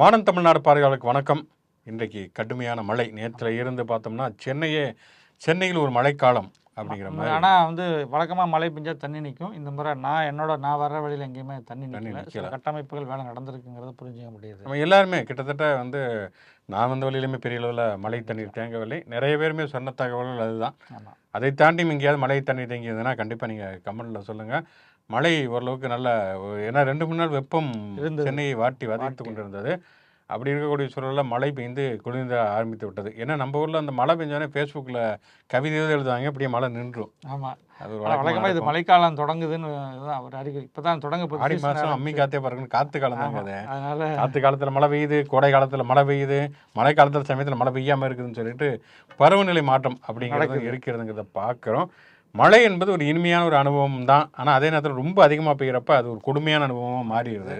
மானம் தமிழ்நாடு பார்வையாளருக்கு வணக்கம். இன்றைக்கு கடுமையான மழை. நேற்றில் இருந்து பார்த்தோம்னா சென்னையே சென்னையில் ஒரு மழைக்காலம் அப்படிங்கிற மாதிரி. ஆனால் வந்து வழக்கமாக மழை பெஞ்சா தண்ணி நிற்கும் இந்த முறை நான் என்னோட நான் வர வழியில் எங்கேயுமே தண்ணி நிற்கல. கட்டமைப்புகள் வேலை நடந்திருக்குங்கிறத புரிஞ்சுக்க முடியுது. நம்ம எல்லாருமே கிட்டத்தட்ட வந்து நான் வந்த வழியிலுமே பெரிய அளவில் மழை தண்ணீர் தேங்கவில்லை. நிறைய பேருமே சொன்ன தகவல்கள் அதுதான். அதை தாண்டி எங்கேயாவது மழை தண்ணீர் தேங்கியதுன்னா கண்டிப்பாக நீங்கள் கமெண்ட்டில் சொல்லுங்கள் மழை ஓரளவுக்கு நல்ல ஏன்னா ரெண்டு மூணு நாள் வெப்பம். சென்னையை வாட்டி வதைத்து. கொண்டிருந்தது அப்படி இருக்கக்கூடிய சூழலில் மழை பெய்ந்து குளிர்ந்த ஆரம்பித்து விட்டது ஏன்னா நம்ம ஊரில் அந்த மழை பெஞ்சோடனே ஃபேஸ்புக்கில் கவிதை எழுதி எழுதுவாங்க அப்படியே மழை நின்றும் ஆமாம் அது ஒரு வழக்கமாக வழக்கமா இது. மழைக்காலம் தொடங்குதுன்னு தான் ஒரு அறிகுறி இப்போ தான் தொடங்க ஆடி மாதம். அம்மி காத்தே பாருங்கன்னு காற்று காலம் தாங்க அது அதனால காற்று காலத்தில் மழை பெய்யுது கோடை காலத்தில் மழை பெய்யுது மழை காலத்தில் சமயத்தில் மழை பெய்யாமல் இருக்குதுன்னு சொல்லிட்டு பருவநிலை மாற்றம் அப்படிங்கிறது. இருக்கிறதுங்கிறத பார்க்குறோம் மழை என்பது ஒரு இனிமையான ஒரு அனுபவம் தான். ஆனால் அதே நேரத்தில் ரொம்ப அதிகமாக பெய்யறப்ப அது ஒரு கொடுமையான அனுபவமாக மாறிடுது.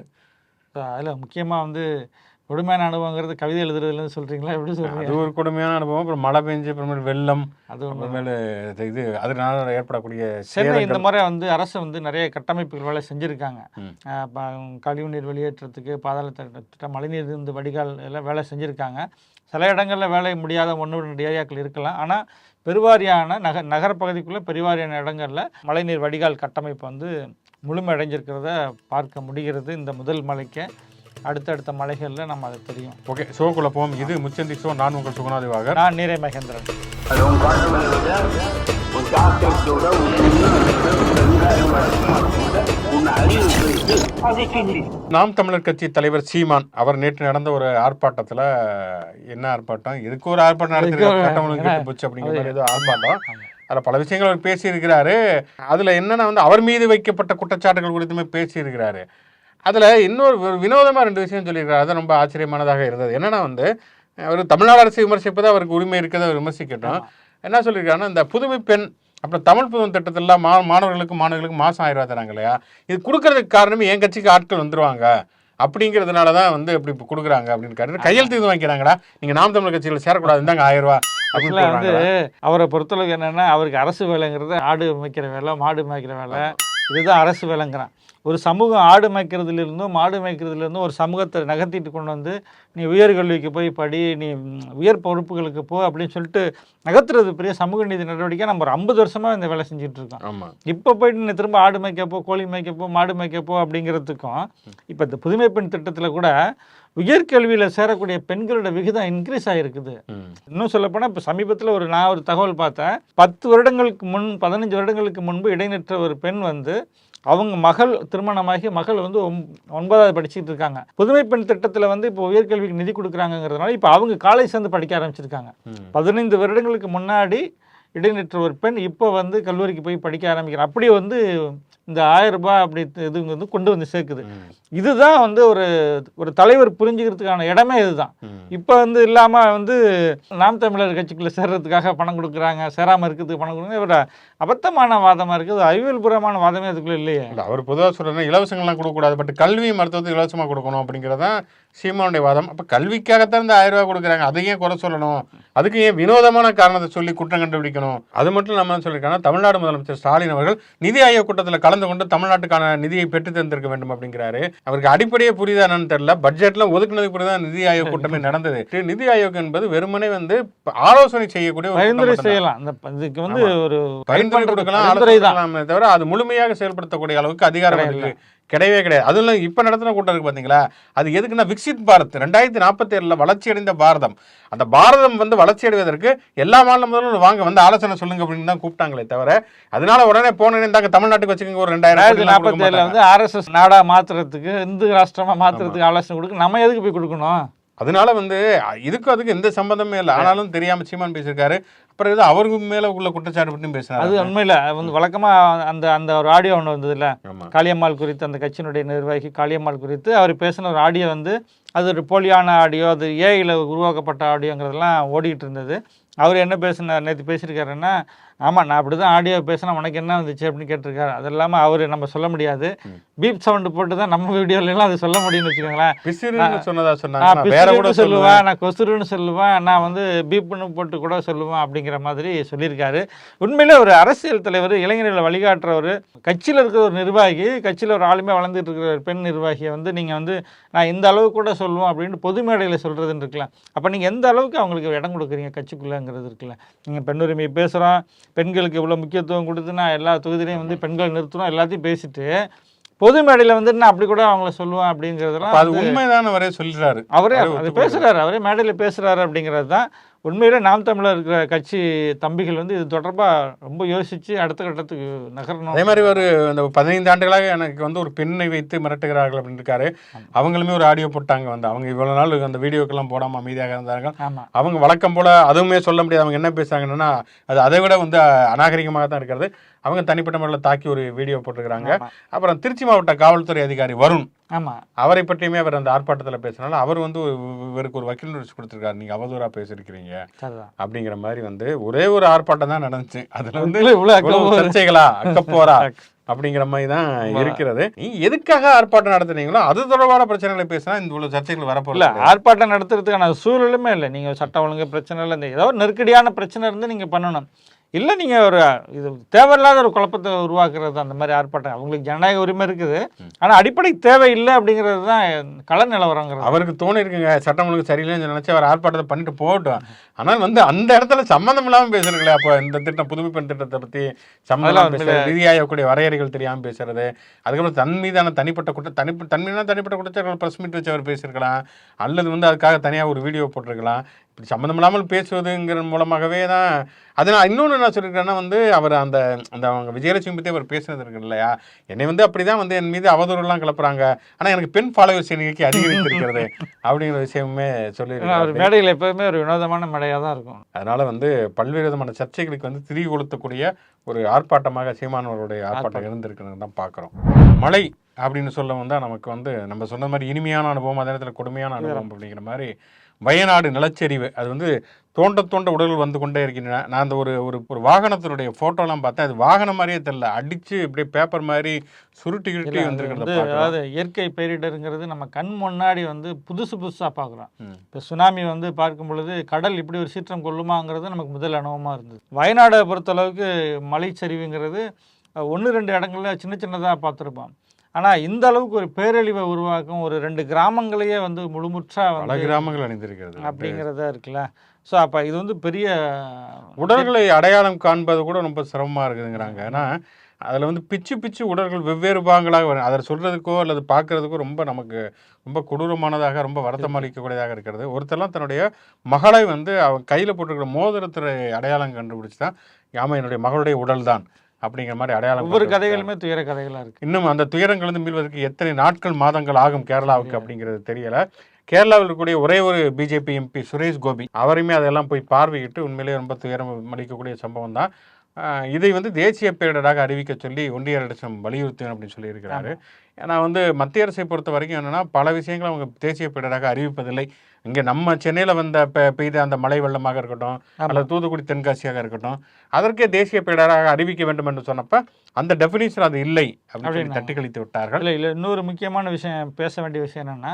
அதில் முக்கியமாக வந்து கொடுமையான அனுபவங்கிறது கவிதை எழுதுறதுலன்னு சொல்கிறீங்களா எப்படி அது சொல்கிறீங்க ஒரு கொடுமையான அனுபவம். அப்புறம் மழை பெஞ்சு அப்புறமேல் வெள்ளம் அது அப்புறமேலு இது- அதனால ஏற்படக்கூடிய சென்னை இந்த முறை வந்து அரசு வந்து நிறைய கட்டமைப்புகள் வேலை செஞ்சுருக்காங்க. கழிவுநீர் வெளியேற்றத்துக்கு பாதாள திட்ட- திட்டம் மழைநீர் இருந்து வடிகால் எல்லாம் வேலை செஞ்சுருக்காங்க. சில இடங்களில் வேலை முடியாத ஒன்று ரெண்டு ஏரியாக்கள் இருக்கலாம். ஆனால் பெருவாரியான நக நகரப்பகுதிக்குள்ளே பெருவாரியான இடங்களில் மழைநீர் வடிகால் கட்டமைப்பு வந்து முழுமை அடைஞ்சிருக்கிறத பார்க்க முடிகிறது இந்த முதல் மழைக்கு அடுத்தடுத்த மலைகளில் நம்ம அதை தெரியும். ஓகே ஷோக்குள்ள போவோம். இது முச்சந்தி ஷோ. நான் உங்கள் சுகுணாதிவாகர். நான் நீரை மகேந்திரன். உன் நாம் தமிழர் கட்சி தலைவர் சீமான் அவர் நேற்று நடந்த ஒரு ஆர்ப்பாட்டத்துல என்ன ஆர்ப்பாட்டம்? இதுக்கு ஒரு ஆர்ப்பாட்டம் இதுக்கு ஒரு- நடத்தி சட்டம் ஒழுங்கு கெட்டு போச்சு அப்படிங்கிற மாதிரி ஏதோ ஆர்ப்பாட்டம். அதில் பல விஷயங்கள் அவர் பேசியிருக்கிறாரு. அதுல என்னன்னா வந்து அவர் மீது வைக்கப்பட்ட குற்றச்சாட்டுகள் குறித்துமே பேசியிருக்கிறாரு. அதுல இன்னொரு வினோதமா ரெண்டு விஷயம் சொல்லியிருக்காரு அது ரொம்ப ஆச்சரியமானதாக இருந்தது. என்னன்னா வந்து அவர் தமிழ்நாடு அரசு விமர்சிப்பது அவருக்கு உரிமை இருக்கிறத விமர்சிக்கட்டும். என்ன சொல்லியிருக்காருன்னா இந்த புதுமை பெண் அப்புறம் தமிழ் புதுமை திட்டத்தில் மா மாணவர்களுக்கு மாணவர்களுக்கு மாதம் ஆயிரம் ரூபாய் தராங்க இல்லையா இது கொடுக்கறதுக்கு காரணமே என் கட்சிக்கு ஆட்கள் வந்துருவாங்க. அப்படிங்கிறதுனால தான் வந்து இப்படி இப்போ கொடுக்குறாங்க அப்படின்னு கேட்டு கையெழுத்து இது வாங்கிக்கிறாங்கடா? நீங்கள் நாம் தமிழர் கட்சியில் சேரக்கூடாது ஆயிரம் ரூபாய் அப்படின்னு ஆக்சுவலாக வந்து. அவரை பொறுத்தளவுக்கு என்னென்னா அவருக்கு அரசு வேலைங்கிறது ஆடு மேய்க்கிற வேலை மாடு மேய்க்கிற வேலை. இதுதான் அரசு வேலைங்கிறான் ஒரு சமூகம் ஆடு மேய்க்கிறதுலேருந்தும் மாடு மேய்க்கிறதுலேருந்தும் ஒரு சமூகத்தை நகர்த்திட்டு கொண்டு வந்து நீ உயர்கல்விக்கு போய் படி நீ உயர் பொறுப்புகளுக்கு போ அப்படின்னு சொல்லிட்டு நகர்த்துறது பெரிய சமூக நீதி நடவடிக்கை நம்ம ஒரு ஐம்பது வருஷமாக இந்த வேலை செஞ்சுட்டு இருக்கோம். ஆமா. இப்போ போயிட்டு நீ திரும்ப ஆடு மேய்க்கப்போ கோழி மேய்க்கப்போ மாடு மேய்க்கப்போ அப்படிங்கிறதுக்கும் இப்போ இந்த புதுமை பெண் திட்டத்தில் கூட உயர்கல்வியில் சேரக்கூடிய பெண்களோட விகிதம் இன்க்ரீஸ் ஆகிருக்குது இன்னும் சொல்லப்போனால் இப்போ சமீபத்தில் ஒரு நான் ஒரு தகவல் பார்த்தேன். பத்து வருடங்களுக்கு முன் பதினஞ்சு வருடங்களுக்கு முன்பு இடைநிற்ற ஒரு பெண் வந்து அவங்க மகள் திருமணமாகி மகள் வந்து ஒன்பதாவது படிச்சுட்டு இருக்காங்க. புதுமை பெண் திட்டத்தில் வந்து இப்போ உயர்கல்விக்கு நிதி கொடுக்குறாங்கங்கிறதுனால இப்போ அவங்க காலேஜ் சேர்ந்து படிக்க ஆரம்பிச்சிருக்காங்க. பதினைந்து வருடங்களுக்கு முன்னாடி இடைநிற்ற ஒரு பெண் இப்போ வந்து கல்லூரிக்கு போய் படிக்க ஆரம்பிக்கிறார் அப்படி வந்து இந்த ஆயிரம் ரூபாய் அப்படி இது வந்து கொண்டு வந்து சேர்க்குது. இதுதான் வந்து ஒரு ஒரு தலைவர் புரிஞ்சுக்கிறதுக்கான இடமே இதுதான். இப்போ வந்து இல்லாமல் வந்து நாம் தமிழர் கட்சிக்குள்ள சேர்றதுக்காக பணம் கொடுக்குறாங்க சேராமல் இருக்கிறதுக்கு பணம் கொடுக்குறாங்க இவர அபத்தமான வாதமாக இருக்குது அறிவியல் பூர்வமான வாதமே அதுக்குள்ளே இல்லையே. இல்ல, அவர் பொதுவாக சொல்கிறேன்னா இலவசங்கள்லாம் கொடுக்கக்கூடாது. பட் கல்வி மருத்துவத்துக்கு இலவசமாக கொடுக்கணும் அப்படிங்கிறதான் சீமானுடைய வாதம். அப்போ கல்விக்காகத்தான் இந்த ஆயிரம் ரூபாய் கொடுக்குறாங்க. அதை ஏன் குறை சொல்லணும். அதுக்கு ஏன் வினோதமான காரணத்தை சொல்லி குற்றம் கண்டுபிடிக்கணும்? அது மட்டும் இல்லாமல் சொல்லியிருக்காங்கன்னா தமிழ்நாடு முதலமைச்சர் ஸ்டாலின் அவர்கள் நிதி ஆயோக் கூட்டத்தில் கலந்து கொண்டு தமிழ்நாட்டுக்கான நிதியை பெற்று தந்திருக்க வேண்டும் அப்படிங்கிறாரு. அவருக்கு அடிப்படையே புரியுதா என்னன்னு தெரியல. பட்ஜெட்ல ஒதுக்குனதுக்கு பிறகு தான் நிதி ஆயோக் கூட்டமே நடந்தது. நிதி ஆயோக் என்பது வெறுமனே வந்து ஆலோசனை செய்யக்கூடிய. செய்யலாம். இதுக்கு வந்து ஒரு பரிந்துரை கொடுக்கலாம் ஆலோசனை தவிர அது முழுமையாக செயல்படுத்தக்கூடிய அளவுக்கு அதிகாரம் அதுக்கு கிடையவே கிடையாது. அதுவும் இல்லை இப்போ நடத்தின கூட்டம் இருக்கு பார்த்தீங்களா அது எதுக்குன்னா விக்சித் பாரத் ரெண்டாயிரத்தி நாற்பத்தி ஏழில் வளர்ச்சி அடைந்த பாரதம். அந்த பாரதம் வந்து வளர்ச்சி அடைவதற்கு எல்லா மாநில முதல்வரும் வாங்க வந்து ஆலோசனை சொல்லுங்க அப்படின்னு தான் கூப்பிட்டாங்களே தவிர அதனால உடனே போன தாங்க தமிழ்நாட்டுக்கு வச்சுக்கோங்க ஒரு ரெண்டாயிரத்தி நாற்பத்தேழில் மாட்டாங்க. வந்து ஆர்எஸ்எஸ் நாடா மாத்துறதுக்கு இந்து ராஷ்டிரமா மாத்துறதுக்கு ஆலோசனை கொடுக்க நம்ம எதுக்கு போய் கொடுக்கணும்? அதனால வந்து இதுக்கும் அதுக்கு எந்த சம்பந்தமே இல்லை. ஆனாலும் தெரியாம சீமான் பேசியிருக்காரு. அப்புறம் ஏதோ அவருக்கு மேல உள்ள குற்றச்சாட்டு பற்றியும் அது பேசினாரு உண்மையில் வந்து வழக்கமாக அந்த அந்த ஒரு ஆடியோ ஒன்று வந்ததுல. காளியம்மாள் குறித்து அந்த கட்சியினுடைய நிர்வாகி காளியம்மாள் குறித்து அவர் பேசின ஒரு ஆடியோ வந்து அது ஒரு போலியான ஆடியோ அது ஏஐயில் உருவாக்கப்பட்ட ஆடியோங்கிறதெல்லாம் ஓடிக்கிட்டு இருந்தது. அவர் என்ன பேசினார் நேற்று பேசியிருக்காருன்னா ஆமாம் நான் அப்படி தான் ஆடியோ பேசினா உனக்கு என்ன வந்துச்சு அப்படின்னு கேட்டிருக்காரு. அது இல்லாமல் அவர் நம்ம சொல்ல முடியாது. பீப் சவுண்டு போட்டு தான் நம்ம வீடியோலாம் அது சொல்ல முடியும்னு வச்சுக்கோங்களேன். சொன்னதா சொன்னாங்க. வேற கூட சொல்லுவேன். நான் கொசுருன்னு சொல்லுவேன் நான் வந்து பீப்புன்னு போட்டு கூட சொல்லுவேன் அப்படிங்கிற மாதிரி சொல்லியிருக்காரு. உண்மையிலே ஒரு அரசியல் தலைவர் இளைஞர்களை வழிகாட்டுறவர் கட்சியில் இருக்கிற ஒரு நிர்வாகி கட்சியில் ஒரு ஆளுமே வளர்ந்துட்டு இருக்கிற ஒரு பெண் நிர்வாகியை வந்து நீங்கள் வந்து நான் இந்த அளவுக்கு கூட சொல்லுவேன் அப்படின்னு பொது மேடையில் சொல்கிறதுன்னு இருக்கலாம். அப்போ நீங்கள் எந்த அளவுக்கு அவங்களுக்கு இடம் கொடுக்குறீங்க கட்சிக்குள்ளேங்கிறது இருக்குல்ல. நீங்கள் பெண்ணுரிமை பேசுகிறோம் பெண்களுக்கு இவ்வளோ முக்கியத்துவம் கொடுத்து நான் எல்லா தொகுதியிலையும் வந்து பெண்கள் நிறுத்துறோம் எல்லாத்தையும் பேசிட்டு பொது மேடையில் வந்து நான் அப்படி கூட அவங்கள சொல்லுவேன் அப்படிங்கிறதெல்லாம் அப்ப அது உண்மைதான வரைய சொல்றாரு அவரே அவரே அது. பேசுறாரு அவரே மேடையில் பேசுறாரு அப்படிங்கிறது தான் உண்மையிலே நாம் தமிழர் இருக்கிற கட்சி தம்பிகள் வந்து இது தொடர்பா ரொம்ப யோசிச்சு அடுத்த கட்டத்துக்கு நகரணும். அதே மாதிரி ஒரு அந்த பதினைந்து ஆண்டுகளாக எனக்கு வந்து ஒரு பெண்ணை வைத்து மிரட்டுகிறார்கள் அப்படின்னு இருக்காரு. அவங்களுமே ஒரு ஆடியோ போட்டாங்க வந்து. அவங்க இவ்வளவு நாள் அந்த வீடியோக்கெல்லாம் போடாம அமைதியாக இருந்தாங்க ஆமா. அவங்க வழக்கம் போல அதுவுமே சொல்ல முடியாது. அவங்க என்ன பேசுறாங்கன்னா அது அதை விட வந்து அநாகரிகமாக தான் இருக்கிறது. அவங்க தனிப்பட்ட முறையில் தாக்கி ஒரு வீடியோ போட்டிருக்கிறாங்க. அப்புறம் திருச்சி மாவட்ட காவல்துறை அதிகாரி வருண். ஆமா. அவரை பற்றியுமே அவர் அந்த ஆர்ப்பாட்டத்தில் பேசினால அவர் வந்து இவருக்கு ஒரு வக்கீல் நோட்டீஸ் கொடுத்துருக்காரு. நீங்க அவதூறா பேசியிருக்கிறீங்க. அப்படிங்கிற மாதிரி வந்து ஒரே ஒரு ஆர்ப்பாட்டம் தான் நடந்துச்சு. அதுல வந்து அக்கறை சர்ச்சைகளா? அக்கப்போரா? அப்படிங்கிற மாதிரி தான் இருக்கிறது. நீ எதுக்காக ஆர்ப்பாட்டம் நடத்துனீங்களோ அது தொடர்பான பிரச்சனைகளை பேசினா இந்த இவ்வளவு சர்ச்சைகள் இல்ல வரப்போல ஆர்ப்பாட்டம் நடத்துறதுக்கான சூழலுமே இல்லை. நீங்க சட்ட ஒழுங்கு பிரச்சனை இல்லை இந்த ஏதோ நெருக்கடியான பிரச்சனை இருந்து நீங்க பண்ணணும். இல்லை நீங்கள் ஒரு இது தேவையில்லாத ஒரு குழப்பத்தை உருவாக்குறது அந்த மாதிரி ஆர்ப்பாட்டம். அவங்களுக்கு ஜனநாயக உரிமை இருக்குது. ஆனால் அடிப்படை தேவை இல்லை அப்படிங்கிறது தான் கள நிலவரங்கிறது. அவருக்கு தோணி இருக்குங்க. சட்டம் ஒழுங்கு சரியில்லைன்னு நினைச்சு அவர் ஆர்ப்பாட்டத்தை பண்ணிட்டு போகட்டும். ஆனால் வந்து அந்த இடத்துல சம்மந்தம் இல்லாம பேசுறீங்களே அப்போ இந்த திட்டம் புதுமை பெண் திட்டத்தை பத்தி சம்மந்தம் பேசுறது ரீதியாகக்கூடிய வரையறைகள் தெரியாம பேசுறது அதுக்கப்புறம் தன் மீதான தனிப்பட்ட குற்ற தனி தன்மையான தனிப்பட்ட குற்றச்சாட்டுகள் ப்ரெஸ் மீட் வச்சு அவர் பேசியிருக்கலாம். அல்லது வந்து அதுக்காக தனியாக ஒரு வீடியோ போட்டிருக்கலாம். இப்படி சம்மந்தம் இல்லாமல் பேசுவதுங்கிற மூலமாகவே தான். அது நான் இன்னொன்று என்ன சொல்லியிருக்கேன்னா வந்து அவர் அந்த அந்த அவங்க விஜயலட்சுமி பற்றி அவர் பேசுனது இருக்கு இல்லையா? என்னை வந்து அப்படி தான் வந்து என் மீது அவதூறுலாம் கிளப்புறாங்க. ஆனால் எனக்கு பெண் ஃபாலோவர்ஸ் எண்ணிக்கை அதிகரித்திருக்கிறது அப்படிங்கிற விஷயமே அவர் சொல்லியிருக்காரு மேடையில் எப்போதுமே ஒரு வினோதமான மேடையாக தான் இருக்கும். அதனால வந்து பல்வேறு விதமான சர்ச்சைகளுக்கு வந்து திரி கொளுத்தக்கூடிய ஒரு ஆர்ப்பாட்டமாக சீமானவருடைய ஆர்ப்பாட்டம் இருந்திருக்குன்னு தான் பார்க்குறோம். மழை அப்படின்னு சொல்ல வந்தால் நமக்கு வந்து நம்ம சொன்ன மாதிரி இனிமையான அனுபவம் அதே நேரத்தில் கொடுமையான அனுபவம் அப்படிங்கிற மாதிரி வயநாடு நிலச்சரிவு. அது வந்து தோண்ட தோண்ட உடல்கள் வந்து கொண்டே இருக்கின்றன. நான் அந்த ஒரு ஒரு ஒரு வாகனத்தினுடைய ஃபோட்டோலாம் பார்த்தேன். அது வாகனம் மாதிரியே தெரியல. அடிச்சு இப்படியே பேப்பர் மாதிரி சுருட்டி கிருட்டி வந்திருக்கிறத அதாவது இயற்கை பேரிடருங்கிறது நம்ம கண் முன்னாடி வந்து புதுசு புதுசாக பார்க்குறோம். இப்போ சுனாமி வந்து பார்க்கும் பொழுது கடல் இப்படி ஒரு சீற்றம் கொள்ளுமாங்கிறது நமக்கு முதல் அனுபவமாக இருந்தது. வயநாடை பொறுத்தளவுக்கு மலைச்சரிவுங்கிறது ஒன்று ரெண்டு இடங்கள்ல சின்ன சின்னதாக பார்த்துருப்போம். ஆனால் இந்த அளவுக்கு ஒரு பேரழிவை உருவாக்கும் ஒரு ரெண்டு கிராமங்களையே வந்து முழுமுற்றா பல கிராமங்கள் அணிந்திருக்கிறது. அப்படிங்கிறதா இருக்குல்ல. ஸோ அப்போ இது வந்து பெரிய உடல்களை அடையாளம் காண்பது கூட ரொம்ப சிரமமா இருக்குதுங்கிறாங்க. ஏன்னா அதில் வந்து பிச்சு பிச்சு உடல்கள் வெவ்வேறு பாகங்களாக வரும். அதை சொல்றதுக்கோ அல்லது பார்க்கறதுக்கோ ரொம்ப நமக்கு ரொம்ப கொடூரமானதாக ரொம்ப வருத்தம் அளிக்கக்கூடியதாக இருக்கிறது. ஒருத்தர்லாம் தன்னுடைய மகளை வந்து அவன் கையில் போட்டிருக்கிற மோதிரத்துறை அடையாளம் கண்டுபிடிச்சு தான் ஆமாம் என்னுடைய மகளுடைய உடல் தான் அப்படிங்கிற மாதிரி அடையாளம் ஒவ்வொரு. கதைகளுமே துயர கதைகளாக இருக்குது இன்னும் அந்த துயரங்களிலிருந்து மீள்வதற்கு எத்தனை நாட்கள் மாதங்கள் ஆகும் கேரளாவுக்கு அப்படிங்கிறது தெரியல. கேரளாவில் இருக்கக்கூடிய ஒரே ஒரு பிஜேபி எம்பி சுரேஷ் கோபி அவரையுமே அதெல்லாம் போய் பார்வையிட்டு உண்மையிலேயே ரொம்ப துயரம் அளிக்கக்கூடிய சம்பவம் தான். இதை வந்து தேசிய பேரிடராக அறிவிக்க சொல்லி ஒன்றிய அரசும் வலியுறுத்தும் அப்படின்னு சொல்லியிருக்கிறாரு. ஏன்னா வந்து மத்திய அரசை பொறுத்த வரைக்கும் என்னன்னா பல விஷயங்களை அவங்க தேசிய பேரிடராக அறிவிப்பதில்லை. இங்கே நம்ம சென்னையில் வந்த பெய்த அந்த மழை வெள்ளமாக இருக்கட்டும் அல்லது தூத்துக்குடி தென்காசியாக இருக்கட்டும் அதற்கே தேசிய பேரிடராக அறிவிக்க வேண்டும் என்று சொன்னப்ப அந்த டெஃபினிஷன் அது இல்லை அப்படின்னு. தட்டி கழித்து விட்டார்கள். இல்லை இல்லை இன்னொரு முக்கியமான விஷயம் பேச வேண்டிய விஷயம் என்னென்னா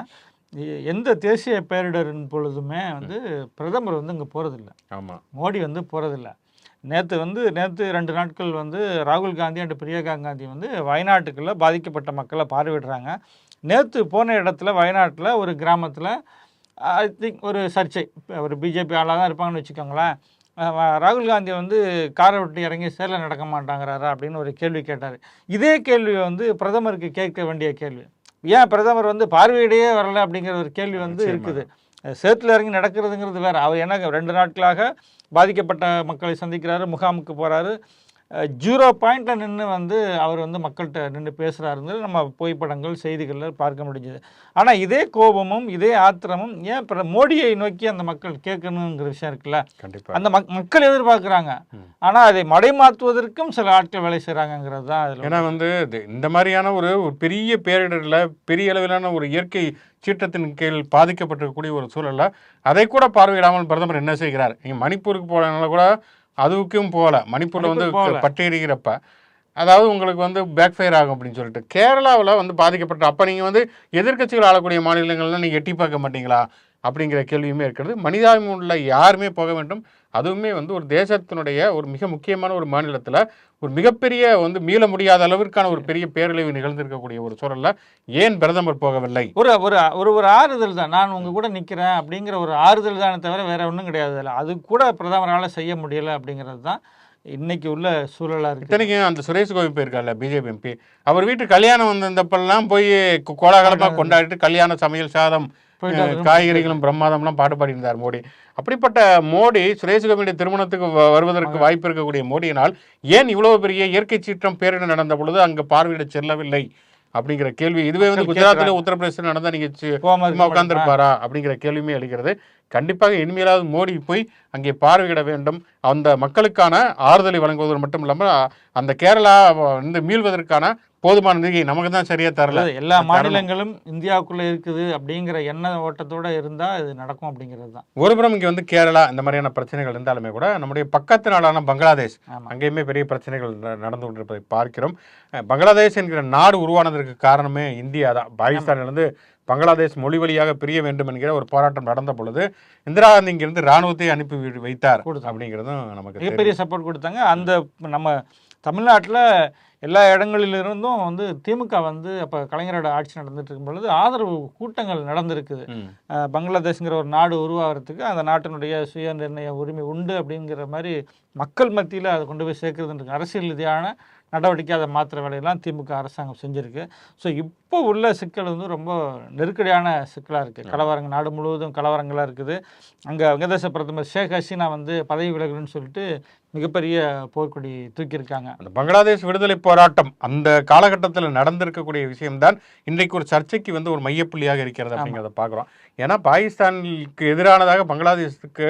எந்த தேசிய பேரிடரின் பொழுதுமே வந்து பிரதமர் வந்து இங்கே போகிறதில்ல ஆமா. மோடி வந்து போகிறதில்ல நேற்று வந்து நேற்று ரெண்டு நாட்கள் வந்து ராகுல் காந்தி அண்ட் பிரியங்கா காந்தி வந்து வயநாட்டுக்குள்ள பாதிக்கப்பட்ட மக்களை பார்வையிடுறாங்க. நேற்று போன இடத்துல வயநாட்டில் ஒரு கிராமத்தில் ஐ திங்க் ஒரு சர்ச்சை. இப்ப ஒரு பிஜேபி ஆளாக தான் இருப்பாங்கன்னு வச்சுக்கோங்களேன். ராகுல் காந்தி வந்து காரை விட்டு இறங்கி சேரில் நடக்க மாட்டாங்கிறாரா அப்படின்னு ஒரு கேள்வி கேட்டார். இதே கேள்வி வந்து பிரதமருக்கு கேட்க வேண்டிய கேள்வி. ஏன் பிரதமர் வந்து பார்வையிடையே வரல அப்படிங்கிற ஒரு கேள்வி வந்து. இருக்குது. சேத்துல இறங்கி நடக்கிறதுங்கிறது வேற. அவர் என்ன ரெண்டு நாட்களாக பாதிக்கப்பட்ட மக்களை சந்திக்கிறாரு முகாமுக்கு போகிறாரு ஜீரோ பாயிண்ட்ல நின்று வந்து அவர் வந்து மக்கள்கிட்ட நின்று பேசுகிறாருங்கிறது நம்ம புகைப்படங்கள் செய்திகளில் பார்க்க முடிஞ்சது. ஆனால் இதே கோபமும் இதே ஆத்திரமும் ஏன் பிர- மோடியை நோக்கி அந்த மக்கள் கேட்கணுங்கிற விஷயம் இருக்குல்ல? கண்டிப்பா. அந்த மக் மக்கள் எதிர்பார்க்குறாங்க. ஆனால் அதை மடைமாற்றுவதற்கும் சில ஆட்கள் வேலை செய்கிறாங்கங்கிறது தான் அதில் ஏன்னா வந்து இது- இந்த மாதிரியான ஒரு ஒரு பெரிய பேரிடரில் பெரிய அளவிலான ஒரு இயற்கை சீற்றத்தின் கீழ் பாதிக்கப்பட்டிருக்கக்கூடிய ஒரு சூழல்ல அதை கூட பார்வையிடாமல் பிரதமர் என்ன செய்கிறார்? நீங்கள் மணிப்பூருக்கு போனதுனால கூட அதுக்கும் போகல மணிப்பூர்ல வந்து. பட்டு எரிகிறப்ப அதாவது உங்களுக்கு வந்து பேக் ஃபயர் ஆகும் அப்படின்னு சொல்லிட்டு கேரளாவில் வந்து பாதிக்கப்பட்ட அப்போ நீங்கள் வந்து எதிர்க்கட்சிகள் ஆளக்கூடிய மாநிலங்கள்லாம் நீங்கள் எட்டி பார்க்க மாட்டீங்களா? அப்படிங்கிற கேள்வியுமே இருக்கிறது. மனிதாபிமானம் உள்ள யாருமே போக வேண்டும். அதுவுமே வந்து ஒரு தேசத்தினுடைய ஒரு மிக முக்கியமான ஒரு மாநிலத்தில் ஒரு மிகப்பெரிய வந்து மீள முடியாத அளவிற்கான ஒரு பெரிய பேரழிவு நிகழ்ந்திருக்கக்கூடிய ஒரு சூழல்ல ஏன் பிரதமர் போகவில்லை? ஒரு ஒரு ஒரு ஒரு ஆறுதல் தான். நான் உங்க கூட நிக்கிறேன் அப்படிங்கிற ஒரு ஆறுதல் தானே தவிர வேற ஒன்றும் கிடையாது அதுல. அது கூட பிரதமரால செய்ய முடியல அப்படிங்கிறது தான் இன்னைக்கு உள்ள சூழலா இருக்கு. இத்தனைக்கும் அந்த சுரேஷ் கோபி போயிருக்கார்ல பிஜேபி எம்பி. அவர் வீட்டு கல்யாணம் வந்திருந்தப்பெல்லாம் போய் கோலாகலமாக கொண்டாடிட்டு கல்யாண சமையல் சாதம் காய்கறிகளும் பிரம்மாதம்லாம் பாட்டு பாடியிருந்தார் மோடி. அப்படிப்பட்ட மோடி சுரேஷ் கோபியுடைய திருமணத்துக்கு வருவதற்கு வாய்ப்பு இருக்கக்கூடிய மோடியினால் ஏன் இவ்வளவு பெரிய இயற்கை சீற்றம் பேரிடர் நடந்த பொழுது அங்கே பார்வையிட செல்லவில்லை? அப்படிங்கிற கேள்வி. இதுவே வந்து குஜராத்தில் கேட்கறாங்க. உத்தரப்பிரதேசம் நடந்தா நீங்க சி- போகாம சும்மா இருக்க உட்கார்ந்துருப்பாரா அப்படிங்கிற கேள்வியுமே எழுகிறது. கண்டிப்பாக இனிமேலாவது மோடி போய் அங்கே பார்வையிட வேண்டும். அந்த மக்களுக்கான ஆறுதலை வழங்குவது மட்டும் இல்லாமல் அந்த கேரளா வந்து மீள்வதற்கான போதுமான நிதி நமக்கு தான் சரியா தரல. எல்லா. மாநிலங்களும் இந்தியாவுக்குள்ள இருக்குது அப்படிங்கிற எண்ண ஓட்டத்தோட இருந்தா இது நடக்கும் அப்படிங்கிறது தான். ஒருபுறம் இங்கே வந்து கேரளா இந்த மாதிரியான பிரச்சனைகள் இருந்தாலுமே கூட நம்முடைய பக்கத்து நாடான பங்களாதேஷ் அங்கேயுமே பெரிய பிரச்சனைகள் நடந்து கொண்டிருப்பதை பார்க்கிறோம். பங்களாதேஷ் என்கிற நாடு உருவானதற்கு காரணமே இந்தியா தான். பாகிஸ்தானிலிருந்து பங்களாதேஷ் மொழி வழியாக பிரிய வேண்டும் என்கிற ஒரு போராட்டம் நடந்த பொழுது இந்திரா காந்தி இங்கிருந்து ராணுவத்தை அனுப்பி வைத்தார். அப்படிங்கிறதும் நமக்கு. மிகப்பெரிய சப்போர்ட் கொடுத்தாங்க. அந்த நம்ம தமிழ்நாட்டுல எல்லா இடங்களிலிருந்தும் வந்து திமுக வந்து அப்போ கலைஞரோட ஆட்சி நடந்துட்டு இருக்கும் பொழுது ஆதரவு கூட்டங்கள் நடந்திருக்குது. பங்களாதேஷ்ங்கிற ஒரு நாடு உருவாகிறதுக்கு அந்த நாட்டினுடைய சுய நிர்ணய உரிமை உண்டு அப்படிங்கிற மாதிரி மக்கள் மத்தியில் அதை கொண்டு போய் சேர்க்கறதுன்றது அரசியல் ரீதியான நடவடிக்கை அதை மாற்றுற வேலையெல்லாம் திமுக அரசாங்கம் செஞ்சுருக்கு. ஸோ இப்போ உள்ள சிக்கல் வந்து ரொம்ப நெருக்கடியான சிக்கலாக இருக்குது கலவரங்கள் நாடு முழுவதும் கலவரங்களாக இருக்குது. அங்கே வங்கதேச பிரதமர் ஷேக் ஹசீனா வந்து பதவி விலகணும்னு சொல்லிட்டு மிகப்பெரிய போர்க்கொடி தூக்கியிருக்காங்க. அந்த பங்களாதேஷ் விடுதலை போராட்டம் அந்த காலகட்டத்தில் நடந்திருக்கக்கூடிய விஷயம்தான் இன்றைக்கு ஒரு சர்ச்சைக்கு வந்து ஒரு மையப்புள்ளியாக இருக்கிறது அப்படிங்கிறத பார்க்குறோம். ஏன்னா பாகிஸ்தானுக்கு எதிரானதாக பங்களாதேஷுக்கு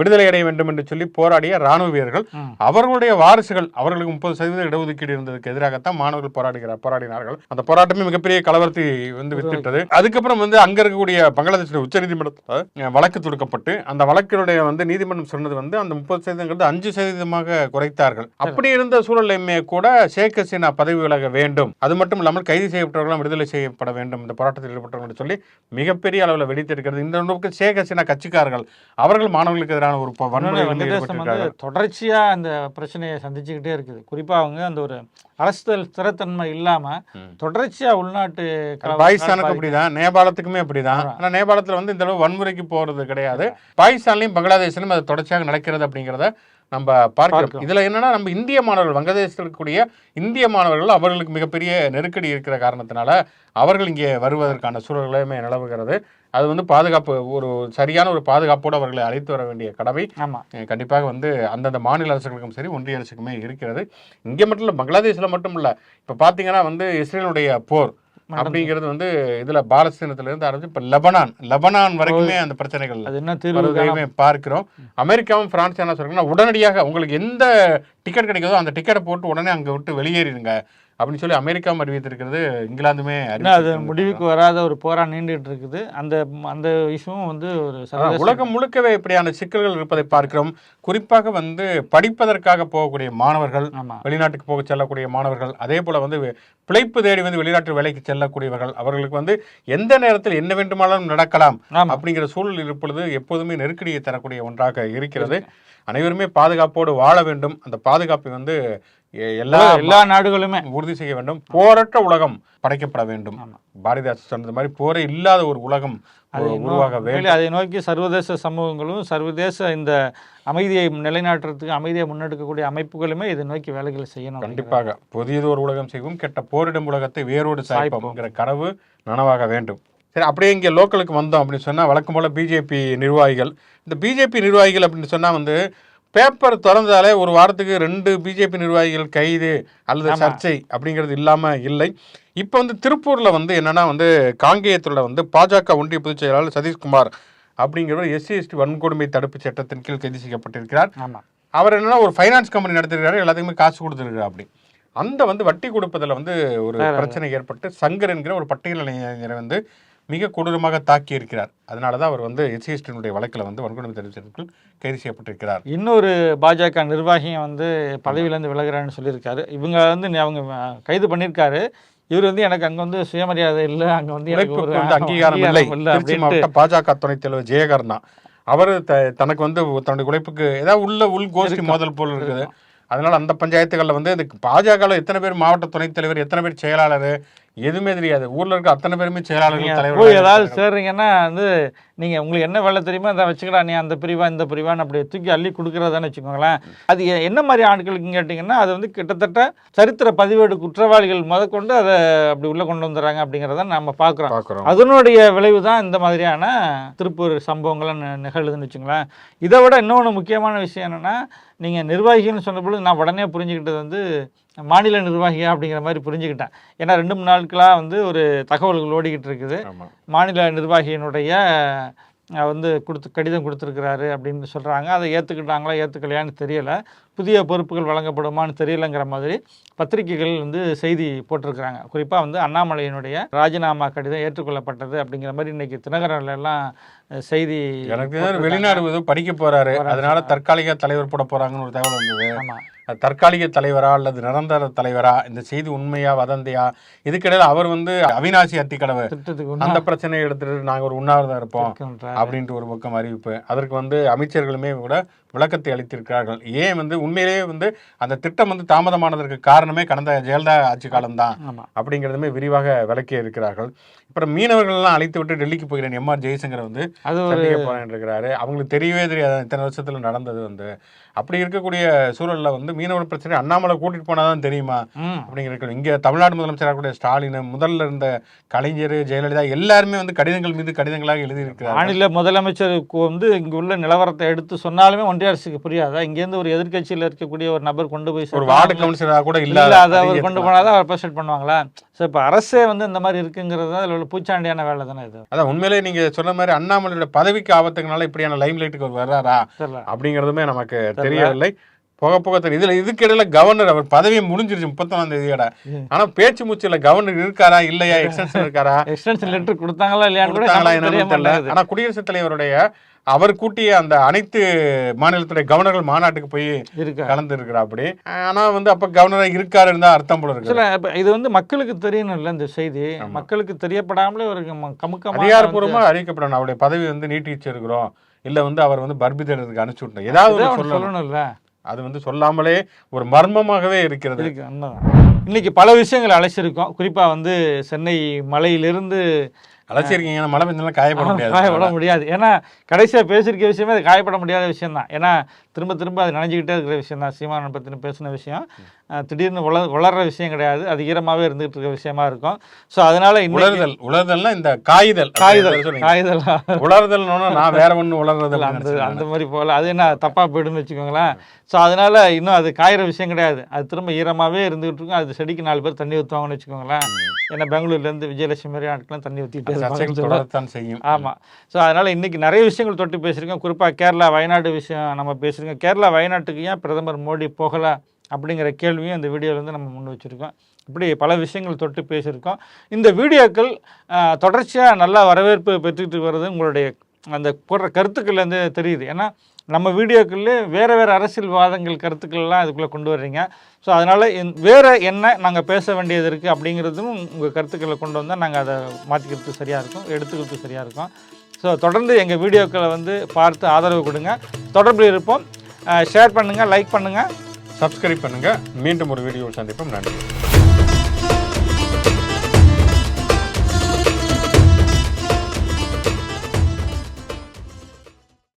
விடுதலை அடைய வேண்டும் என்று சொல்லி போராடிய ராணுவ வீரர்கள். அவர்களுடைய வாரிசுகள் அவர்களுக்கு முப்பது சதவீத இடஒதுக்கீடு இருந்ததுக்கு எதிராகத்தான் மாணவர்கள் போராடுகிறார் போராடினார்கள். அந்த போராட்டமே மிகப்பெரிய கலவரத்தை வந்து வித்திட்டது அதுக்கப்புறம் வந்து அங்க இருக்கக்கூடிய பங்களாதேஷ் உச்சநீதிமன்றத்தில் வழக்கு தொடுக்கப்பட்டு அந்த வழக்கினுடைய வந்து நீதிமன்றம் சொன்னது வந்து அந்த முப்பது சதவீதங்கிறது அஞ்சு சதவீதமாக குறைத்தார்கள். அப்படி இருந்த சூழலையுமே கூட ஷேக் ஹசீனா பதவி விலக வேண்டும். அது மட்டும் இல்லாமல் கைது செய்யப்பட்டவர்களும் விடுதலை செய்யப்பட வேண்டும். இந்த போராட்டத்தில் ஈடுபட்டவர்கள் சொல்லி மிகப்பெரிய அளவில் வெடித்திருக்கிறது. இந்த நோக்கு ஷேக் ஹசீனா கட்சிக்காரர்கள் அவர்கள் மாணவர்களுக்கு எதிரான ஒரு தொடர்ச்சியா அந்த பிரச்சனையை சந்திச்சுக்கிட்டே இருக்குது. குறிப்பா அவங்க அந்த ஒரு அரசியல் ஸ்திரத்தன்மை இல்லாம. தொடர்ச்சியா உள்நாட்டு பாகிஸ்தானுக்கு அப்படிதான். நேபாளத்துக்குமே அப்படிதான். ஆனா நேபாளத்துல வந்து இந்த அளவு வன்முறைக்கு போறது கிடையாது. பாகிஸ்தான்லயும் பங்களாதேஷ்லயும் அது தொடர்ச்சியாக நடக்கிறது அப்படிங்கிறத நம்ம பார்க்கிறோம். இதுல என்னன்னா நம்ம இந்திய மாணவர்கள் வங்கதேசத்தில் இருக்கக்கூடிய இந்திய மாணவர்கள் அவர்களுக்கு மிகப்பெரிய நெருக்கடி இருக்கிற காரணத்தினால அவர்கள் இங்கே வருவதற்கான சூழல்களுமே நிலவுகிறது. அது வந்து பாதுகாப்பு ஒரு சரியான ஒரு பாதுகாப்போடு அவர்களை அழைத்து வர வேண்டிய கடமை. கண்டிப்பாக வந்து அந்தந்த மாநில அரசுகளுக்கும் சரி ஒன்றிய அரசுக்குமே இருக்கிறது. இங்கே மட்டும் இல்லை பங்களாதேஷில் மட்டும் இல்லை. இப்போ பார்த்தீங்கன்னா வந்து இஸ்ரேலுடைய போர் அப்படிங்கிறது வந்து இதுல பாலஸ்தீனத்துல இருந்து ஆரம்பிச்சு இப்ப லெபனான் லெபனான் வரைக்குமே அந்த பிரச்சனைகள் அது என்ன பார்க்கிறோம். அமெரிக்காவும் பிரான்ஸ் என்ன சொல்றாங்கன்னா உடனடியாக உங்களுக்கு எந்த டிக்கெட் கிடைக்குதோ அந்த டிக்கெட்டை போட்டு உடனே அங்க விட்டு வெளியேறிடுங்க. அப்படின்னு சொல்லி அமெரிக்காவும் அறிவித்திருக்கிறது இங்கிலாந்துமே அது. முடிவுக்கு வராத ஒரு போரா நீண்டுட்டு இருக்குது அந்த அந்த இஷ்யூவும் வந்து ஒரு உலகம் முழுக்கவே இப்படியான சிக்கல்கள் இருப்பதை பார்க்கிறோம். குறிப்பாக வந்து படிப்பதற்காக போகக்கூடிய மாணவர்கள் வெளிநாட்டுக்கு போக செல்லக்கூடிய மாணவர்கள் அதே போல வந்து பிழைப்பு தேடி வந்து வெளிநாட்டு வேலைக்கு செல்லக்கூடியவர்கள் அவர்களுக்கு வந்து எந்த நேரத்தில் என்ன வேண்டுமானாலும் நடக்கலாம் அப்படிங்கிற சூழல் இருப்பொழுது எப்போதுமே நெருக்கடியை தரக்கூடிய ஒன்றாக இருக்கிறது. அனைவருமே பாதுகாப்போடு வாழ வேண்டும். அந்த பாதுகாப்பை வந்து எல்லா எல்லா நாடுகளுமே உறுதி செய்ய வேண்டும். போரற்ற உலகம் படைக்கப்பட வேண்டும். பாரதிதாசன் சொன்னது மாதிரி போரே இல்லாத ஒரு உலகம் உருவாக வேண்டும். அதை நோக்கி சர்வதேச சமூகங்களும் சர்வதேச இந்த அமைதியை நிலைநாட்டுறதுக்கு அமைதியை முன்னெடுக்கக்கூடிய அமைப்புகளுமே இதை நோக்கி வேலைகளை செய்யணும் கண்டிப்பாக. புதியது ஒரு உலகம் செய்வோம் கெட்ட போரிடும் உலகத்தை வேரோடு சாய்ப்போம்ங்கிற கனவு நனவாக வேண்டும். சரி அப்படியே இங்கே லோக்கலுக்கு வந்தோம் அப்படின்னு சொன்னால் வழக்கம் போல் பிஜேபி நிர்வாகிகள். இந்த பிஜேபி நிர்வாகிகள் அப்படின்னு சொன்னால் வந்து பேப்பர் திறந்தாலே ஒரு வாரத்துக்கு ரெண்டு பிஜேபி நிர்வாகிகள் கைது அல்லது. சர்ச்சை அப்படிங்கிறது இல்லாமல் இல்லை. இப்போ வந்து திருப்பூரில் வந்து என்னன்னா வந்து காங்கேயத்தில் வந்து பாஜக ஒன்றிய பொதுச் செயலாளர் சதீஷ்குமார் அப்படிங்கிறவர் எஸ்சி எஸ்டி வன்கொடுமை தடுப்பு சட்டத்தின் கீழ் கைது செய்யப்பட்டிருக்கிறார். அவர் என்னன்னா ஒரு ஃபைனான்ஸ் கம்பெனி நடத்திருக்காரு எல்லாத்துக்குமே காசு கொடுத்துருக்காரு அப்படி. அந்த வந்து வட்டி கொடுப்பதில் வந்து ஒரு பிரச்சனை ஏற்பட்டு சங்கர் என்கிற ஒரு பட்டியல் இளைஞரை வந்து மிக கொடூரமாக தாக்கி இருக்கிறார் அதனால தான் அவர் வந்து எஸ்சிஎஸ்டியினுடைய வழக்கில் வந்து வன்கொடுமை தெரிவித்தவர்கள் கைது செய்யப்பட்டிருக்கிறார். இன்னொரு பாஜக நிர்வாகியும் வந்து பதவியிலேருந்து விலகுறான்னு சொல்லியிருக்காரு. இவங்க வந்து அவங்க கைது பண்ணியிருக்காரு. இவர் வந்து எனக்கு அங்கே வந்து சுயமரியாதை இல்லை அங்கே வந்து எனக்கு ஒரு அங்கீகாரம் இல்லை. திருச்சி மாவட்ட பாஜக துணைத் தலைவர் ஜெயகர்ணா அவர் த தனக்கு வந்து தன்னுடைய உழைப்புக்கு ஏதாவது உள்ள உள் கோஷ்டி மோதல் போல் இருக்குது. அதனால அந்த பஞ்சாயத்துகளில் வந்து இதுக்கு பாஜகவில் எத்தனை பேர் மாவட்ட துணைத் தலைவர் எத்தனை பேர் செயலாளர் எதுவுமே தெரியாது. ஊர்ல இருக்க அத்தனை பேருமே செயலாளர்கள் தலைவர் ஏதாவது சேர்றீங்கன்னா வந்து நீங்க உங்களுக்கு என்ன வேலை தெரியுமோ அதை வச்சுக்கடா நீ அந்த பிரிவா இந்த பிரிவான்னு அப்படி தூக்கி அள்ளி கொடுக்குறதான்னு வச்சுக்கோங்களேன். அது என்ன மாதிரி ஆட்களுக்கு கேட்டிங்கன்னா அது வந்து கிட்டத்தட்ட சரித்திர பதிவேடு குற்றவாளிகள் முதற்கொண்டு அதை அப்படி உள்ள கொண்டு வந்துடுறாங்க அப்படிங்கிறத நம்ம பார்க்குறோம் பார்க்குறோம் அதனுடைய விளைவு தான் இந்த மாதிரியான திருப்பூர் சம்பவங்கள்லாம் நிகழுதுன்னு வச்சுங்களேன் இதை விட இன்னொன்று முக்கியமான விஷயம் என்னென்னா நீங்கள் நிர்வாகின்னு சொன்ன பொழுது நான் உடனே புரிஞ்சுக்கிட்டது வந்து மாநில நிர்வாகியா அப்படிங்கிற மாதிரி புரிஞ்சுக்கிட்டேன். ஏன்னா ரெண்டு மூணு நாட்களாக வந்து ஒரு தகவல்கள் ஓடிக்கிட்டு இருக்குது. மாநில நிர்வாகியினுடைய வந்து கொடுத்து கடிதம் கொடுத்துருக்கிறாரு அப்படின்னு சொல்கிறாங்க அதை ஏற்றுக்கிட்டாங்களா ஏற்றுக்கலையான்னு தெரியலை. புதிய பொறுப்புகள் வழங்கப்படுமான்னு தெரியலங்கிற மாதிரி பத்திரிகைகள் வந்து செய்தி போட்டிருக்கிறாங்க. குறிப்பாக வந்து அண்ணாமலையினுடைய ராஜினாமா கடிதம் ஏற்றுக்கொள்ளப்பட்டது அப்படிங்கிற மாதிரி இன்னைக்கு தினகரன்ல எல்லாம் அஹ், செய்தி எனக்கு வெளிநாடு ஏதோ படிக்க போறாரு. அதனால தற்காலிக தலைவர் போட போறாங்கன்னு ஒரு தகவல் வந்தது. ஆமாம் தற்காலிக தலைவரா அல்லது நிரந்தர தலைவரா? இந்த செய்தி உண்மையா வதந்தியா? இதுக்கிடையில அவர் வந்து அவினாசி அத்திக்கடவு. அந்த பிரச்சனையை எடுத்துட்டு நாங்க ஒரு உண்ணாவிரதம் இருப்போம் அப்படின்ட்டு ஒரு பக்கம் அறிவிப்பு. அதற்கு வந்து அமைச்சர்களுமே கூட விளக்கத்தை அளித்திருக்கிறார்கள். ஏன் வந்து உண்மையிலேயே வந்து அந்த திட்டம் வந்து தாமதமானதற்கு காரணமே கடந்த ஜெயலலிதா ஆட்சி காலம்தான் அப்படிங்கிறதுமே விரிவாக விளக்கி இருக்கிறார்கள் அப்புறம் மீனவர்கள் எல்லாம் அழைத்து விட்டு டெல்லிக்கு போகிறேன். எம்ஆர் ஜெய்சங்கர் வந்து அது ஒரு சந்திக்க போறேன் இருக்கிறாரு. அவங்களுக்கு தெரியவே தெரியாது. இத்தனை வருஷத்துல நடந்தது வந்து. அப்படி இருக்கக்கூடிய சூழல்ல வந்து மீனவர் பிரச்சனை அண்ணாமலை கூட்டிட்டு போனாதான் தெரியுமா? அப்படிங்கிற இங்க தமிழ்நாடு முதலமைச்சராக கூடிய ஸ்டாலின் முதல்ல இருந்த கலைஞர் ஜெயலலிதா எல்லாருமே வந்து கடிதங்கள் மீது கடிதங்களாக எழுதியிருக்கிறார் மாநில முதலமைச்சருக்கு வந்து இங்க உள்ள நிலவரத்தை எடுத்து சொன்னாலுமே ஒன்றிய அரசுக்கு புரியாதா. இங்கேருந்து ஒரு எதிர்க்கட்சியில் இருக்கக்கூடிய ஒரு நபர் கொண்டு போய் ஒரு வார்டு கவுன்சிலராக கூட இல்ல அதை அவர் கொண்டு போனாதான் அவர் ப்ரெசென்ட் பண்ணுவாங்களா? ஸோ இப்போ அரசே வந்து இந்த மாதிரி இருக்குங்கிறது தான் அதில் உள்ள பூச்சாண்டியான வேலை தானே இது? அதான் உண்மையிலேயே நீங்க சொன்ன மாதிரி அண்ணாமலையோட பதவிக்கு ஆபத்துக்குனால இப்படியான லைம் லைட்டுக்கு அவர் வர்றாரா? அப்படிங்கிறதுமே நமக்கு தெரியவில்லை. போக போக தெரியும் இதுல இதுக்கிடையில கவர்னர் அவர் பதவி முடிஞ்சிருச்சு முப்பத்தொன்னாம் தேதியோட. ம். ஆனா பேச்சு மூச்சுல கவர்னர் இருக்காரா இல்லையா? எக்ஸ்டென்ஷன் இருக்காரா? எக்ஸ்டென்ஷன் லெட்டர் கொடுத்தாங்களா இல்லையான்னு கூட கொடுத்தாங்களா என்னன்னு தெரியல. மாட்டேங்குது. ஆனா குடியரசுத் தலைவருடைய அவர் கூட்டிய அந்த அனைத்து மாநிலத்துடைய கவர்னர்கள் மாநாட்டுக்கு போய் கலந்து இருக்கிறாப்படி ஆனா வந்து அப்ப கவர்னரா இருக்காரு இருந்தா அர்த்தம் போல இருக்கு. இது வந்து மக்களுக்கு தெரியணும்ல இந்த செய்தி. மக்களுக்கு தெரியப்படாமலே ஒரு கம- கமுக்கமான அதிகாரப்பூர்வமா அறிவிக்கப்படணும். அவருடைய பதவி வந்து நீட்டிச்சு இருக்கிறோம். இல்ல வந்து அவர் வந்து பர்பிதருக்கு அனுப்பிச்சு விட்டோம் ஏதாவது சொல்லணும்ல. அது வந்து சொல்லாமலே ஒரு மர்மமாகவே இருக்கிறது. இன்னைக்கு பல விஷயங்கள் அழைச்சிருக்கோம். குறிப்பா வந்து சென்னை மலையிலிருந்து அழைச்சிருக்கீங்க மழை பெஞ்செல்லாம் காயப்பட முடியாது. காயப்பட முடியாது. ஏன்னா கடைசியாக பேசியிருக்க விஷயமே அது காயப்பட முடியாத விஷயம் தான் ஏன்னா திரும்ப திரும்ப அது நினைஞ்சிக்கிட்டே இருக்கிற விஷயம் தான் சீமானன் பற்றின பேசின விஷயம். திடீர்னு வள வளர்ற விஷயம் கிடையாது. அது ஈரமாகவே இருந்துகிட்டு இருக்க விஷயமா இருக்கும். ஸோ அதனால இன்னைக்கு உலர்தல் உலர்தல்னா இந்த காய்தல் காய்தல். காய்தல். உலர்தல்னு நான் வேற ஒண்ணு உலர்றது இல்ல, அப்படின்னு அந்த அந்த மாதிரி போகல. அது என்ன தப்பாக போயிடும்னு வச்சுக்கோங்களேன். ஸோ அதனால இன்னும் அது காயிற விஷயம் கிடையாது. அது திரும்ப ஈரமாகவே இருந்துகிட்டு இருக்கும். அது செடிக்கு நாலு பேர் தண்ணி ஊற்றுவாங்கன்னு வச்சுக்கோங்களேன். ஏன்னா பெங்களூர்லேருந்து விஜயலட்சுமி மாதிரி ஆட்கள்லாம் தண்ணி ஊற்றிட்டு செய்யும். ஆமாம் ஸோ அதனால் இன்றைக்கி நிறைய விஷயங்கள் தொட்டு பேசியிருக்கோம். குறிப்பாக கேரளா வயநாடு விஷயம் நம்ம வச்சுருக்கோம் கேரளா வயநாட்டுக்கு ஏன் பிரதமர் மோடி போகலை அப்படிங்கிற கேள்வியும் இந்த வீடியோவில் வந்து நம்ம முன் வச்சுருக்கோம். இப்படி பல விஷயங்கள் தொட்டு பேசியிருக்கோம். இந்த வீடியோக்கள் தொடர்ச்சியாக நல்லா வரவேற்பு பெற்றுக்கிட்டு வருது உங்களுடைய அந்த போடுற கருத்துக்கள்லேருந்து தெரியுது. ஏன்னா நம்ம வீடியோக்கள்லேயே வேறு வேறு அரசியல்வாதங்கள் கருத்துக்கள்லாம் இதுக்குள்ளே கொண்டு வர்றீங்க. ஸோ அதனால் வேறு என்ன நாங்கள் பேச வேண்டியது இருக்குது அப்படிங்கிறதும் உங்கள் கருத்துக்களை கொண்டு வந்தால் நாங்கள் அதை மாற்றிக்கிறது சரியாக இருக்கும் எடுத்துக்கிறது சரியாக இருக்கும். ஸோ தொடர்ந்து எங்கள் வீடியோக்களை வந்து பார்த்து ஆதரவு கொடுங்க. தொடர்பில் இருப்போம். ஷேர் பண்ணுங்கள் லைக் பண்ணுங்கள் சப்ஸ்கிரைப் பண்ணுங்கள் மீண்டும் ஒரு வீடியோ சந்திப்போம். நன்றி.